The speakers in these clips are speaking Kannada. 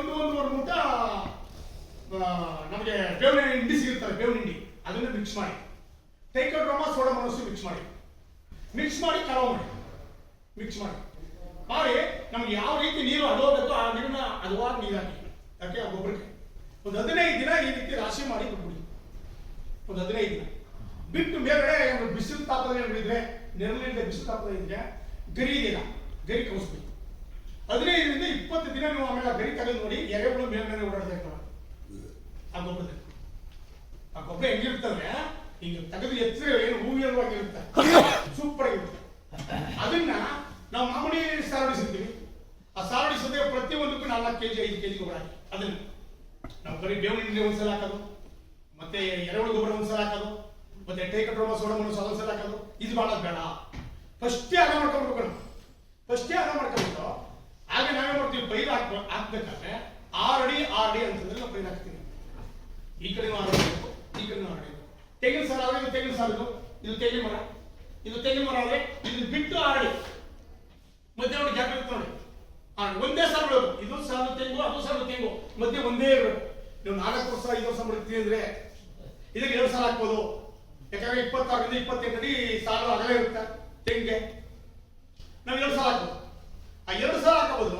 ಒಂದು ಒಂದೂವರೆ ಮೂಟ ನಮಗೆ ಬೇವಿನ ಹಿಂಡಿ ಸಿಗುತ್ತಲ್ಲ, ಬೇವಿನ ಹಿಂಡಿ. ಅದನ್ನು ಮಿಕ್ಸ್ ಮಾಡಿ. ಟೈಕೋಡ್ರೋಮಾ ಸೋಡಾ ಮನಸ್ಸು ಮಿಕ್ಸ್ ಮಾಡಿ. ಮಿಕ್ಸ್ ಮಾಡಿ, ಕಲಾವ್ ಮಾಡಿ. ಮಿಕ್ಸ್ ಮಾಡಿ. ಮಾಡಿ ನಮ್ಗೆ ಯಾವ ರೀತಿ ನೀರು ಅಡೋಬೇಕು ಆ ನೀರನ್ನ ಹದವಾಗಿ ನೀರು ಹಾಕಿ ಯಾಕೆ? ಆ ಗೊಬ್ಬರಕ್ಕೆ. ಒಂದು ಹದಿನೈದು ದಿನ ಈ ರೀತಿ ರಾಶಿ ಮಾಡಿ ಬಿಟ್ಬಿಡಿ. ಒಂದು ಹದಿನೈದು ದಿನ. ಬಿಟ್ಟು ಮೇಲ್ಗಡೆ ಬಿಸಿಲು ತಾಪದ ಏನು ಇದ್ರೆ ನೆರಳಿಂದ ಬಿಸಿಲು ತಾಪದ ಇದ್ರೆ ಗರಿ ಇದೆಯಲ್ಲ ಗರಿ ಕಳಿಸ್ಬೇಕು ಹದಿನೈದರಿಂದ ಇಪ್ಪತ್ತು ದಿನ ನೀವು ಆಮೇಲೆ ಆ ಗರಿ ತಗೊಂಡು ನೋಡಿ ಎರೆಹುಳು ಮೇಲ್ಗಡೆ ಓಡಾಡ್ತಾ ಇರ್ತಾವ ಆ ಗೊಬ್ಬರದಲ್ಲಿ ಆ ಗೊಬ್ಬರ ಹೆಂಗಿರ್ತಂದ್ರೆ ಹಿಂಗೆ ತೆಗೆದು ಎತ್ತರ ಏನು ಹೂವಿಯಲ್ವಾಗಿರುತ್ತೆ ಸೂಪರ್ ಆಗಿರುತ್ತೆ ಅದನ್ನ ನಾವು ಮಾಮೂಲಿ ಸಾರಡಿಸಿರ್ತೀವಿ ಆ ಸಾರಡಿಸದೆ ಪ್ರತಿಯೊಂದಕ್ಕೂ ನಾಲ್ಕು ಕೆಜಿ, ಐದು ಕೆಜಿ ಗೊಬ್ಬರ ಹಾಕಿ. ಅದನ್ನ ನಾವು ಬರೀ ಬೇವಿನ ಒಂದ್ಸಲ ಹಾಕೋದು, ಮತ್ತೆ ಎರೆಹುಳು ಗೊಬ್ಬರ ಒಂದ್ಸಲ ಹಾಕೋದು, ಮತ್ತೆ ಟೇಕಟ್ರೋಮ ಸೋಡಮನ್ನು ಒಂದ್ಸಲ ಹಾಕೋದು. ಇದು ಮಾಡೋದು ಬೇಡ. ಫಸ್ಟೇ ಅದ ಮಾಡ್ಕೊಂಡ್ಬಿಡ್ಬೇಕು ಫಸ್ಟೇ ಅದ ಮಾಡ್ಕೊಂಡ್ಬಿಟ್ಟು ಆಗ ನಾವೇ ಮಾಡ್ತೀವಿ? ಬೈಲ್ ಹಾಕ್ ಹಾಕ್ಬೇಕಾದ್ರೆ ಆರ್ ಅಡಿ ಆರ್ ಅಡಿ ಅಂತಂದ್ರೆ ನಾವು ಪೈರು ಹಾಕ್ತೀವಿ. ಈ ಕಡೆ ಆರ್ ಅಡಿ ಈ ಕಡೆ ಆರ್ ಅಡಿ. ತೆಂಗಿನ ಸಾಲ ಆದ್ರೆ ಇದು ತೆಂಗಿನ ಸಾಲ ಇದು. ತೆಂಗಿನ ಮರ. ಇದು ತೆಂಗಿನ ಮರ ಆದ್ರೆ ಇದು ಬಿಟ್ಟು ಆರ್ ಅಡಿ. ಮಧ್ಯೆ ನೋಡಿ. ಜಾಗ ನೋಡಿ ಒಂದೇ ಸರ್ ಬಿಡೋದು ಇದು ಸಾಲು ತೆಂಗು, ಅದು ಸಾಲು ತೆಂಗು. ಮಧ್ಯೆ ಒಂದೇ ಇರಬೇಕು. ನೀವು ನಾಲ್ಕು ವರ್ಷ, ಐದು ವರ್ಷ ಬಿಡ್ತೀವಿ ಅಂದ್ರೆ ಇದಕ್ಕೆ ಎರಡು ಸಾಲ ಹಾಕ್ಬೋದು. ಯಾಕಂದ್ರೆ ಇಪ್ಪತ್ತಾರರಿಂದ ಇಪ್ಪತ್ತೆಂಟು ಅಡಿ ಸಾಲು ಅಗಲೇ ಇರುತ್ತೆ ತೆಂಗೆ. ನಾವು ಎರಡು ಸಾಲ ಹಾಕ್ಬೋದು. ಆ ಎರಡು ಸಲ ಹಾಕಬಹುದು.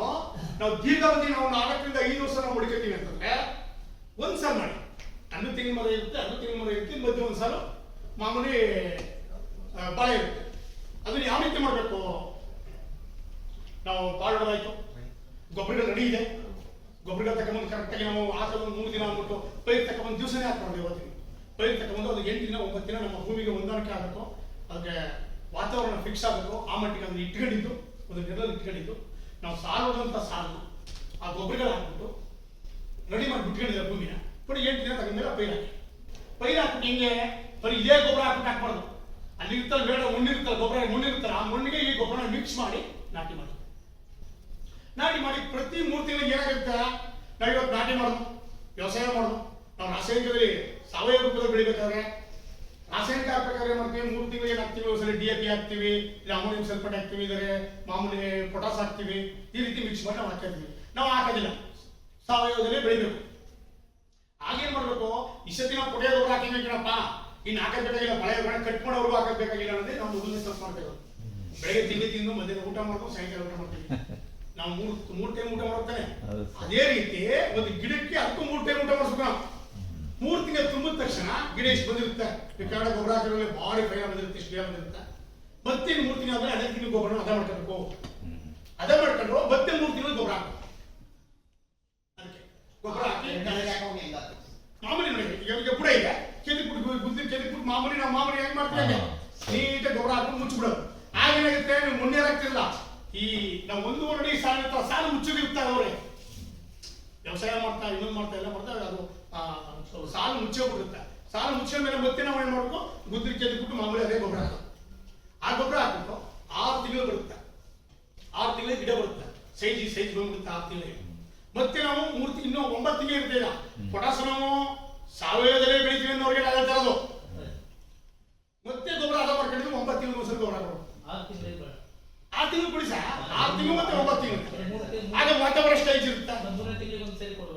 ನಾವು ದೀರ್ಘಾವಧಿ ನಾವು ನಾಲ್ಕರಿಂದ ಐದು ವರ್ಷ ನಾವು ಹುಡುಕೀವಿ ಅಂತಂದ್ರೆ ಒಂದ್ ಸಲ ಮಾಡಿ. ಹಣ್ಣು ತೆಂಗಿನ ಮರ ಇರುತ್ತೆ ಹಣ್ಣು ತೆಂಗಿನ ಮರ ಇರುತ್ತೆ ಮಧ್ಯೆ ಒಂದು ಸಲ ಮಾಮೂಲಿ ಬಾಳೆ ಇರುತ್ತೆ. ಅದನ್ನ ಯಾವ ರೀತಿ ಮಾಡಬೇಕು? ನಾವು ಬಾಳ್ ಹೊಡೆದಾಯ್ತು ಗೊಬ್ಬರಗಳು ರೆಡಿ ಇದೆ. ಗೊಬ್ಬರಗಳು ತಗೊಂಬಂದು ಕರೆಕ್ಟಾಗಿ ನಾವು ಹಾಕೋದು ಮೂರು ದಿನ ಅಂದ್ಬಿಟ್ಟು ಪೈರ್ ತಗೊಂಬಂದು ದಿವಸನೇ ಹಾಕೊಂಡು ಇವತ್ತಿನ ಪೈರ್ ತಗೊಂಬಂದು ಅದು ಎಂಟು ದಿನ, ಒಂಬತ್ತು ದಿನ ನಮ್ಮ ಭೂಮಿಗೆ ಹೊಂದಾಣಿಕೆ ಆಗಬೇಕು. ಅದಕ್ಕೆ ವಾತಾವರಣ ಫಿಕ್ಸ್ ಆಗಬೇಕು. ಆ ಮಟ್ಟಿಗೆ ಅದನ್ನ ಇಟ್ಕೊಂಡಿದ್ದು. ಒಂದು ಗಿಡದಲ್ಲಿ ಇಟ್ಕೊಂಡಿದ್ದು. ನಾವು ಸಾಲು ಸಾರು ಆ ಗೊಬ್ಬರಗಳು ಹಾಕ್ಬಿಟ್ಟು ರೆಡಿ ಮಾಡಿ ಬಿಟ್ಕೊಂಡಿದ್ದಾರೆ ಭೂಮಿನ. ಪುಡಿ ಎಂಟು ದಿನ ತಗೊಂಡ್ಮೇಲೆ ಪೈರ್ ಹಾಕಿ. ಪೈರ್ ಹಾಕ್ಬಿಟ್ಟು ಹಿಂಗೆ ಬರೀ ಇದೇ ಗೊಬ್ಬರ ಹಾಕ್ಬಿಟ್ಟು ಹಾಕ್ಬಾರ್ದು. ಅಲ್ಲಿ ಇರ್ತಲ್ಲ ಬೇಡ ಮಣ್ಣಿರುತ್ತಲ್ಲ ಗೊಬ್ಬರ ಮಣ್ಣಿರುತ್ತಲ್ಲ ಆ ಮಣ್ಣಿಗೆ ಈ ಗೊಬ್ಬರನ ಮಿಕ್ಸ್ ಮಾಡಿ ನಾಟಿ ಮಾಡಿ. ನಾಟಿ ಮಾಡಿ ಪ್ರತಿ ಮೂರು ತಿಂಗಳಿಗೆ ಏನಾಗುತ್ತೆ ನಾವು ಇವತ್ತು ನಾಟಿ ಮಾಡೋದು, ವ್ಯವಸಾಯ ಮಾಡೋದು. ನಾವು ರಾಸಾಯನಿಕದಲ್ಲಿ ಸಾವಯವ ರೂಪದಲ್ಲಿ ಬೆಳಿಬೇಕಾದ್ರೆ ರಾಸಾಯನಿಕ ಪ್ರಕಾರ ಏನ್ ಮಾಡ್ತೀವಿ ಮೂರು ತಿಂಗಳಿಗೆ ಹಾಕ್ತೀವಿ ಒಂದ್ಸಲಿ ಡಿ ಎ ಪಿ ಹಾಕ್ತೀವಿ ಇಲ್ಲ ಅಮೋನಿಯಂ ಸಲ್ಫೇಟ್ ಹಾಕ್ತೀವಿ ಇದ್ರೆ ಮಾಮೂಲಿ ಪೊಟಾಸ್ ಹಾಕ್ತೀವಿ ಈ ರೀತಿ ಮಿಕ್ಸ್ ಮಾಡಿ ನಾವು ಹಾಕಿರ್ತೀವಿ ನಾವು ಹಾಕೋದಿಲ್ಲ. ಸಾವಯವದಲ್ಲಿ ಬೆಳಿಬೇಕು. ಆಗೇನ್ ಮಾಡ್ಬೇಕು? ಇಷ್ಟೊತ್ತಿನ ಪುಡಿಯ ಗೊಬ್ಬರ ಹಾಕಿಬೇಕೇನಪ್ಪ ಇನ್ನು ಹಾಕಬೇಕಾಗಿಲ್ಲ ಬಳೆ ಬಳೆ ಕಟ್ ಮಾಡೋರ್ಗು ಹಾಕಬೇಕಾಗಿಲ್ಲ ಅನ್ನೋದೇ ನಾವು ಮೊದಲನೇ ತಪ್ಪು ಮಾಡ್ತೇವೆ. ಬೆಳಗ್ಗೆ ತಿಂಡಿ ತಿಂದು ಮಧ್ಯಾಹ್ನ ಊಟ ಮಾಡ್ಕೊಂಡು ಸಾಯಂಕಾಲ ಊಟ ಮಾಡ್ತೀವಿ. ನಾವು ಮೂರು ಮೂರು ಟೈಮ್ ಊಟ ಮಾಡ್ತಾನೆ ಅದೇ ರೀತಿ ಒಂದು ಗಿಡಕ್ಕೆ ಹತ್ತು ಮೂರು ಟೈಮ್ ಊಟ ಮಾಡಿಸ್ಬೇಕು ನಾವು. ಮೂರು ತಿಂಗಳು ತುಂಬಿದ ತಕ್ಷಣ ಗಿಡ ಇಷ್ಟು ಬಂದಿರುತ್ತೆ. ಈ ಕನ್ನಡ ಗೊಬ್ಬರ ಹಾಕಿದ್ರೆ ಭಾರಿ ಪ್ರಯಾಣ ಬಂದಿರುತ್ತೆ ಇಷ್ಟು ಪ್ರಯಾಣ ಬಂದಿರುತ್ತೆ. ಮತ್ತೆ ಮೂರು ತಿಂಗಳು ಆದ್ರೆ ಅದೇ ತಿಂಗಳು ಗೊಬ್ಬರ ಅದ ಮಾಡ್ಕೋಬೇಕು ಅದ ಮಾಡ್ಕೊಂಡ್ರು ಮತ್ತೆ ಮೂರು ತಿಂಗಳು ಗೊಬ್ಬರ ಹಾಕು. ಗೊಬ್ಬರ ಹಾಕಿ ಮಾಮೂಲಿ ನೋಡಿ ಈಗ ಬುಡ ಇದೆ. ಕೆದಿ ಬಿಟ್ಟು ಬುದ್ಧಿ ಕೆದಿ ಬಿಟ್ಟು ಮಾಮೂಲಿ ನಾವು ಮಾಮೂಲಿ ಹೆಂಗ್ ಮಾಡ್ತೀವಿ ನೀಟ್ ನೀಟಾಗಿ ಗೊಬ್ಬರ ಹಾಕೊಂಡು ಮುಚ್ಚಿಬಿಡೋದು ಆಗೇನಾಗುತ್ತೆ ನೀವು ಮುನ್ನೆ ಹಾಕ್ತಿರಲ್ಲ ಈ ನಾವು ಒಂದೂವರೆ ಅಡಿ ಸಾಲ ಇರ್ತಾವ ಸಾಲು ಮುಚ್ಚೋಗಿರ್ತಾರೆ ಅವ್ರೆ. ವ್ಯವಸಾಯ ಮಾಡ್ತಾ ಇನ್ನೊಂದು ಮಾಡ್ತಾ ಎಲ್ಲ ಮಾಡ್ತಾ ಸಾಲು ಮುಚ್ಚೋಗ್ಬಿಡುತ್ತೆ ಸಾಲು ಮುಚ್ಚೋ ಮೇಲೆ ಮತ್ತೆ ನಾವು ಏನು ಮಾಡಬೇಕು? ಗುದ್ರಿ ಕೆದ್ಬಿಟ್ಟು ಮಾಮೂಲಿ ಅದೇ ಗೊಬ್ಬರ ಹಾಕೋದು ಆ ಗೊಬ್ಬರ ಹಾಕ್ಬಿಟ್ಟು ಆರು ತಿಂಗಳು ಬರುತ್ತೆ. ಆರು ತಿಂಗಳು ಗಿಡ ಬರುತ್ತೆ. ಸೈಜ್ ಸೈಜ್ ಬಂದ್ಬಿಡುತ್ತೆ ಆರು ತಿಂಗಳಿಗೆ ಮತ್ತೆ ನಾವು ಮೂರು ತಿಂಗಳು ಇನ್ನೂ ಒಂಬತ್ತು ತಿಂಗಳು ಇರ್ತೀವಿ ಪೊಟಾಸ್ ನಾವು ಸಾವಯವದಲ್ಲೇ ಬೆಳಿತೀವಿ ಅನ್ನೋರಿಗೆ ಅದೇ ತರೋದು ಮತ್ತೆ ಗೊಬ್ಬರ ಅದ ಮಾಡ್ಕೊಂಡಿದ್ದು ಒಂಬತ್ತು ತಿಂಗಳು ಒಂದ್ಸಲ ಗೊಬ್ಬರ ಹಾಕೋದು ಆರು ತಿಂಗಳಿಗೆ ಬರ. ಆರು ತಿಂಗಳು ಕೊಡಿ ಸರ್ ಆರು ತಿಂಗಳು ಮತ್ತೆ ಒಂಬತ್ತು ತಿಂಗಳು ಮೂರು ತಿಂಗಳು- ಆಗ ವಾತಾವರಣ ಸ್ಟೇಜ್ ಇರುತ್ತೆ ಒಂದು ಮೂರನೇ ತಿಂಗಳಿಗೆ ಒಂದು ಸರಿ ಕೊಡ್ಬೇಕು.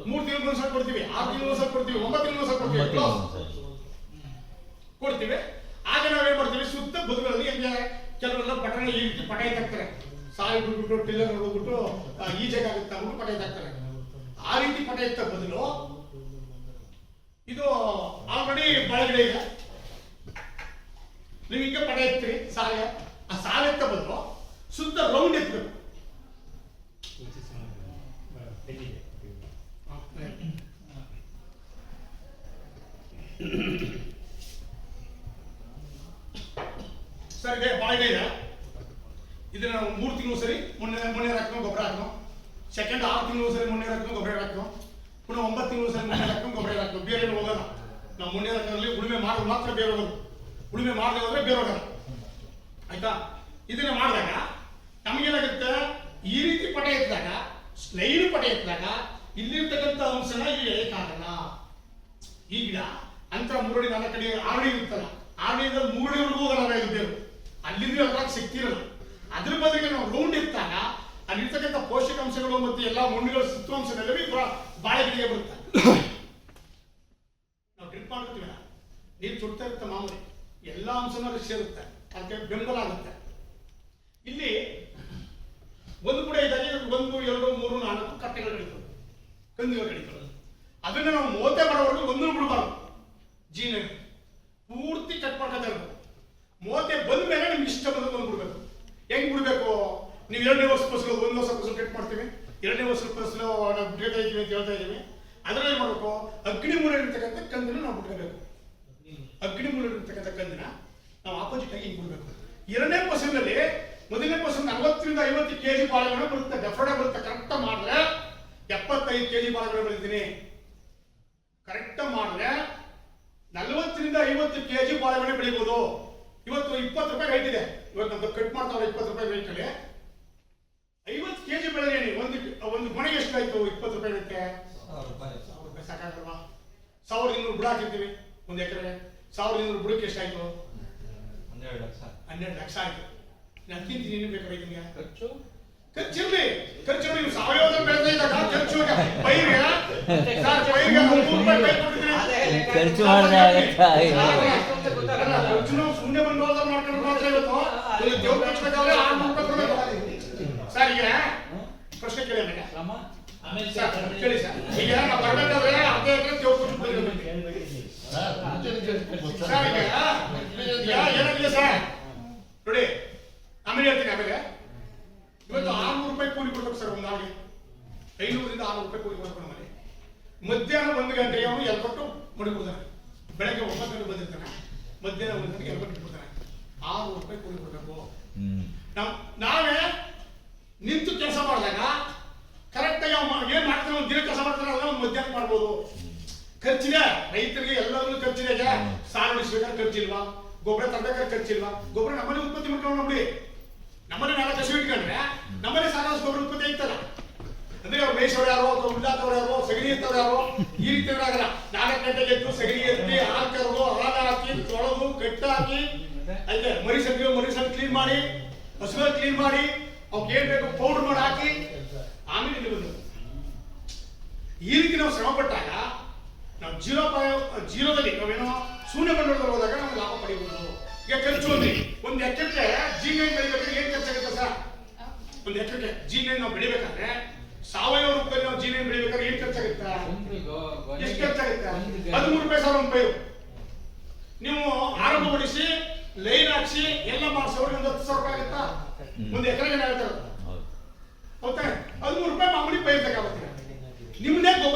ಮೂರು ತಿಂಗಳು ಒಂದ್ಸಲ ಕೊಡ್ತೀವಿ ಆರು ತಿಂಗಳು ಒಂದ್ಸಲ ಕೊಡ್ತೀವಿ ಒಂಬತ್ತು ತಿಂಗಳು ಒಂದ್ಸಲ ಕೊಡ್ತೀವಿ. ಕೊಡ್ತೀವಿ. ಆಗ ನಾವೇನ್ ಮಾಡ್ತೀವಿ ಸುತ್ತ ಬದುಗಳಲ್ಲಿ ಹೆಂಗೆ ಕೆಲವರೆಲ್ಲ ಪಟಣ ಈ ರೀತಿ ಪಟಾಯಿ ಹಾಕ್ತಾರೆ. ಸಾಯಿ ಬಿಟ್ಬಿಟ್ಟು ಟಿಲ್ಲರ್ ಹೋಗ್ಬಿಟ್ಟು ಈಜಾಗುತ್ತೆ ಅಂದ್ಬಿಟ್ಟು ಪಟಾಯಿ ಹಾಕ್ತಾರೆ. ಆ ರೀತಿ ಪಟಾಯಿ ಎತ್ತ ಬದಲು ಇದು ಆಲ್ರೆಡಿ ಬಳಗಡೆ ಇದೆ. ನೀವು ಹಿಂಗೆ ಪಟ ಎತ್ತೀರಿ ಸಾಲೆ ಆ ಸಾಲೆ ಎತ್ತ ಬದಲು ಸುತ್ತ ರೌಂಡ್ ಎತ್ತಬೇಕು ಸರ್ ಇದೆ ಭಾಳ ಇದೆ. ಇದನ್ನ ನಾವು ಮೂರು ತಿಂಗಳು ಸರಿ ಮೊನ್ನೆ ಮೊನ್ನೆ ಹಾಕೋ ಗೊಬ್ಬರ ಹಾಕೋ ಸೆಕೆಂಡ್ ಆರು ತಿಂಗಳು ಸರಿ ಮೊನ್ನೆ ಹಾಕೋ ಗೊಬ್ಬರ ಹಾಕೋ ಪುನಃ ಒಂಬತ್ತು ತಿಂಗಳು ಸರಿ ಮೊನ್ನೆ ಹಾಕೋ ಗೊಬ್ಬರ ಹಾಕೋ ಬೇರೆ ಹೋಗಲ್ಲ. ನಾವು ಮೊನ್ನೆ ಹಾಕೋದ್ರಲ್ಲಿ ಉಳುಮೆ ಮಾಡೋದು ಮಾತ್ರ ಬೇರೆ ಹೋಗೋದು. ಉಳುಮೆ ಮಾಡದೆ ಹೋದ್ರೆ ಬೇರೆ ಹೋಗಲ್ಲ ಆಯ್ತಾ? ಇದನ್ನ ಮಾಡಿದಾಗ ನಮಗೇನಾಗುತ್ತೆ? ಈ ರೀತಿ ಪಟ ಎತ್ತಿದಾಗ, ಸ್ಲೈಡ್ ಪಟ ಎತ್ತಿದಾಗ ಇಲ್ಲಿರ್ತಕ್ಕಂಥ ಅಂಶನ ಇಲ್ಲಿ ಎಳೆಯಕ್ಕಾಗಲ್ಲ ಈ ಅಂತರ ಮೂರಡಿ ನನ್ನ ಕಡೆ ಆರಡಿ ಇರ್ತಲ್ಲ ಆರಡಿಯಿಂದ ಮೂರಡಿವರೆಗೂ ಹೋಗಲ್ಲ ಇದ್ದೇವೆ. ಅಲ್ಲಿಂದ ಅದ್ರಾಗ ಶಕ್ತಿ ಅದ್ರ ಬದಲಿಗೆ ನಾವು ರೌಂಡ್ ಇತ್ತಾಗ ಅಲ್ಲಿರ್ತಕ್ಕಂಥ ಪೋಷಕಾಂಶಗಳು ಮತ್ತು ಎಲ್ಲ ಮಣ್ಣುಗಳ ಸತ್ವಾಂಶನೆಲ್ಲವೂ ಬಾಯಿ ಗಂಟೆಗೆ ಬರುತ್ತೆ. ನಾವು ಡ್ರಿಪ್ ಮಾಡ್ತೀವಿ ನೀರು ಸುಡ್ತಾ ಇರುತ್ತೆ ಮಾಮೂಲಿ. ಎಲ್ಲ ಅಂಶನೂ ಸೇರುತ್ತೆ. ಅದಕ್ಕೆ ಬೆಂಬಲ ಆಗುತ್ತೆ. ಇಲ್ಲಿ ಒಂದು ಕೂಡ ಇದ್ದಾಗೆ ಒಂದು, ಎರಡು, ಮೂರು, ನಾಲ್ಕು ಕಟ್ಟೆಗಳು ಕಡಿತವೆ ಕಂದಿಗಳು ಅದನ್ನ ನಾವು ಮೋತೆ ಮಾಡೋವರೆಗೂ ಒಂದೂ ಬಿಡಬಾರ್ದು. ಜೀನ ಪೂರ್ತಿ ಕಟ್ ಮಾಡ್ಕೊತಾ ಮೂವತ್ತೆ ಬಂದ ಮೇಲೆ ನಿಮ್ಗೆ ಇಷ್ಟ ಬಂದ್ ಬಂದ್ಬಿಡ್ಬೇಕು ಹೆಂಗ್ ಬಿಡ್ಬೇಕು? ನೀವು ಎರಡನೇ ವರ್ಷ ಫಸಲು ಒಂದು ವರ್ಷ ಫಸಲು ಕಟ್ ಮಾಡ್ತೀವಿ. ಎರಡನೇ ವರ್ಷ ಫಸಲು ನಾವು ಬಿಡ್ತಾ ಇದ್ದೀವಿ ಅಂತ ಹೇಳ್ತಾ ಇದ್ದೀವಿ. ಅದರಲ್ಲಿ ಏನ್ ಮಾಡ್ಬೇಕು? ಅಗ್ನಿ ಮೂಲ ಇರ್ತಕ್ಕಂಥ ಕಂದಿನ ನಾವು ಬಿಟ್ಕೋಬೇಕು ಅಗ್ನಿ ಮೂಲ ಇರ್ತಕ್ಕಂಥ ಕಂದಿನ ನಾವು ಆಪೋಸಿಟ್ ಆಗಿ ಹಿಂಗ್ ಬಿಡ್ಬೇಕು. ಎರಡನೇ ಫಸಲಿನಲ್ಲಿ ಮೊದಲನೇ ಫಸಲ್ ನಲವತ್ತರಿಂದ ಐವತ್ತು ಕೆ ಜಿ ಬಾಳೆಗಳು ಬರುತ್ತೆ ಡೆಫ್ರೆಡ್ ಬರುತ್ತೆ. ಕರೆಕ್ಟ್ ಮಾಡಿದ್ರೆ ಎಪ್ಪತ್ತೈದು ಕೆ ಜಿ ಬಾಳೆಗಳು ಬೆಳಿತೀನಿ ಕರೆಕ್ಟ್ ಮಾಡಿದ್ರೆ ನಲವತ್ತರಿಂದ ಐವತ್ತು ಕೆಜಿ ಬಾಳೆಹಣ್ಣು ಬೆಳಿಬೋದು. ಇವತ್ತು ಇಪ್ಪತ್ತು ರೂಪಾಯಿ ರೈಟ್ ಇದೆ. ಇವತ್ತು ನಮ್ದು ಕಟ್ ಮಾಡ್ತಾವ್ರೆ ಇಪ್ಪತ್ತು ರೂಪಾಯಿ ರೈಟ್ ಅಲ್ಲಿ. ಐವತ್ತು ಕೆಜಿ ಬೆಳೆ ಒಂದು ಒಂದು ಮನೆಗೆ ಎಷ್ಟಾಯ್ತು ಇಪ್ಪತ್ತು ರೂಪಾಯಿ ರೇಟ್ಗೆ ಸಾವಿರ ರೂಪಾಯಿ ಸಾಕಾಗಲ್ವಾ? ಸಾವಿರದ ಇನ್ನೂರು ಬುಡ ಹಾಕಿರ್ತೀವಿ ಒಂದು ಎಕರೆ ಸಾವಿರದ ಇನ್ನೂರು ಬುಡಕ್ಕೆ ಎಷ್ಟಾಯ್ತು? ಹನ್ನೆರಡು ಲಕ್ಷ. ಹನ್ನೆರಡು ಲಕ್ಷ ಆಯ್ತು. ನಾನು ತಿಂತೀನಿ ಏನು ಬೇಕಾದ್ರೆ ರೈತನಿಗೆ ಖರ್ಚು? ಖರ್ಚಿರ್ಲಿ ಖರ್ಚು ನೀವು ಸಾವಯವ ಬೆಳೆದ ಖರ್ಚು ಪೈರ್ಗೆ ಸರ್ ಪೈರಿಗೆ ನೂರು ರೂಪಾಯಿ ಖರ್ಚು ಮಾಡಿದ್ರೆ ಆಗತ್ತಾ? ಮಾಡ್ಕೊಂಡು ಇವತ್ತು ಇಲ್ಲಿ ದೇವ್ರು ಕಟ್ಬೇಕಾದ್ರೆ ರೂಪಾಯಿ ಕೊಡ್ಬೇಕು ಸರ್ ಈಗ ಪ್ರಶ್ನೆ ಕೇಳಿ ಸರ್ ಕೇಳಿ ಸರ್. ಈಗ ನಾವು ಬರ್ಬೇಕಾದ್ರೆ ಅರ್ಧ ಎಕರೆ ದೇವ್ರು. ಸರ್ ಈಗ ಏನಾಗಿದೆ ಸರ್? ನೋಡಿ ಆಮೇಲೆ ಹೇಳ್ತೀನಿ ಆಮೇಲೆ. ಇವತ್ತು ಆರ್ನೂರು ರೂಪಾಯಿ ಕೂಲಿ ಕೊಡ್ಬೇಕು ಸರ್ ಒಂದು ಆಳಿಗೆ ಐನೂರಿಂದ ಆರ್ನೂರು ರೂಪಾಯಿ ಕೂಲಿ ಕೊಡ್ಬೇಕು ಮಧ್ಯಾಹ್ನ ಒಂದು ಗಂಟೆಗೆ ಅವನು ಎಲ್ಕೊಟ್ಟು ಮಡಿಕೊಡ್ತಾನೆ ಬೆಳಗ್ಗೆ ಒಂಬತ್ತು ಗಂಟೆ ಬಂದಿರ್ತಾನೆ. ಮಧ್ಯಾಹ್ನ ಒಂದು ಗಂಟೆಗೆ ಎರಡು ಇಟ್ಬಿಡ್ತಾನೆ ಆರು ರೂಪಾಯಿ ಕೂಲಿ ಕೊಡಬೇಕು ನಾವು ನಾವೇ ನಿಂತು ಕೆಲಸ ಮಾಡಿದಾಗ ಕರೆಕ್ಟಾಗಿ ಅವ್ನು ಏನ್ ಮಾಡ್ತಾನೆ ಅವ್ನು ದಿನ ಕೆಲಸ ಮಾಡ್ತಾನೆ ಅದನ್ನ ಮಧ್ಯಾಹ್ನ ಮಾಡ್ಬೋದು. ಖರ್ಚಿದೆ? ರೈತರಿಗೆ ಎಲ್ಲರೂ ಖರ್ಚಿದೆ ಸಾಲ ಉಳಿಸ್ಬೇಕಾದ್ರೆ ಖರ್ಚಿಲ್ವಾ? ಗೊಬ್ಬರ ತರಬೇಕಾದ್ರೆ ಖರ್ಚಿಲ್ವಾ? ಗೊಬ್ಬರ ನಮ್ಮನೆ ಉತ್ಪತ್ತಿ ಮಾಡ್ಕೊಂಡು ನೋಡಿ ನಮ್ಮನೆ ನಾಳೆ ಕಸಿ ಇಟ್ಕೊಂಡ್ರೆ ನಮ್ಮನೆ ಸಾಲ ಗೊಬ್ಬರ ಉತ್ಪತ್ತಿ ಐತಲ್ಲ ಅಂದ್ರೆ ಅವ್ರು ಮೇಷವ್ರು ಯಾರೋ ಅಥವಾ ಉಳ್ಳಾತವ್ರು ಯಾರೋ, ಸಗಣಿ ಎತ್ತವ್ರು ಯಾರೋ, ಈ ರೀತಿ ಆಗಲ್ಲ ನಾಲ್ಕು ಗಂಟೆಗೆ ಎದ್ದು ಸಗಣಿ ಎತ್ತಿ ಹಾಲು ಹಾಲು ಹಾಕಿ, ತೊಳೆದು ಕಟ್ಟಾಕಿ ಹಾಕಿ ಮರಿ ಸಗ್ಗಿ ಮರಿ ಸಗ್ ಕ್ಲೀನ್ ಮಾಡಿ, ಹಸುಗಳು ಕ್ಲೀನ್ ಮಾಡಿ, ಅವ್ಕೆ ಏನ್ ಬೇಕು ಪೌಡರ್ ಮಾಡಿ ಹಾಕಿ, ಆಮೇಲೆ ಇಲ್ಲಿ ಈ ರೀತಿ ನಾವು ಶ್ರಮ ಪಟ್ಟಾಗ ನಾವು ಜೀರೋ ಜೀರೋದಲ್ಲಿ ನಾವೇನೋ ಶೂನ್ಯ ಬಂಡವಾಳದಲ್ಲಿ ಹೋದಾಗ ನಾವು ಲಾಭ ಪಡಿಬಹುದು ಈಗ ಖರ್ಚು ಅಂದ್ರೆ ಒಂದು ಎಕರೆಗೆ ಜಿ ನೈನ್ ಬೆಳಿಬೇಕಾದ್ರೆ ಏನ್ ಖರ್ಚಾಗುತ್ತೆ ಸರ್? ಒಂದು ಎಕರೆಗೆ ಜೀನ್ ನೈನ್ ನಾವು ಬೆಳಿಬೇಕಾದ್ರೆ ಸಾವಯವ ರೂಪದಲ್ಲಿ ನಾವು ಜೀವನ ಬೆಳಿಬೇಕಾದ್ರೆ ಏನ್ ಖರ್ಚಾಗುತ್ತೆ ಎಷ್ಟು ಖರ್ಚಾಗುತ್ತೆ ಹದಿಮೂರು ರೂಪಾಯಿ ಸಾವಿರ ರೂಪಾಯಿ. ನೀವು ಆರಂಭ ಮಾಡಿಸಿ ಲೈನ್ ಹಾಕ್ಸಿ ಎಲ್ಲ ಮಾಡಿಸೋರಿಗೆ ಒಂದು ಹತ್ತು ಸಾವಿರ ರೂಪಾಯಿ ಆಗುತ್ತಾ? ಒಂದು ಎಕರೆಗೆ ಹೌದು. ಹೌದಾ ಹದಿಮೂರು ರೂಪಾಯಿ ಮಾಮೂಲಿ ಪೈರು ಬೇಕಾಗುತ್ತೆ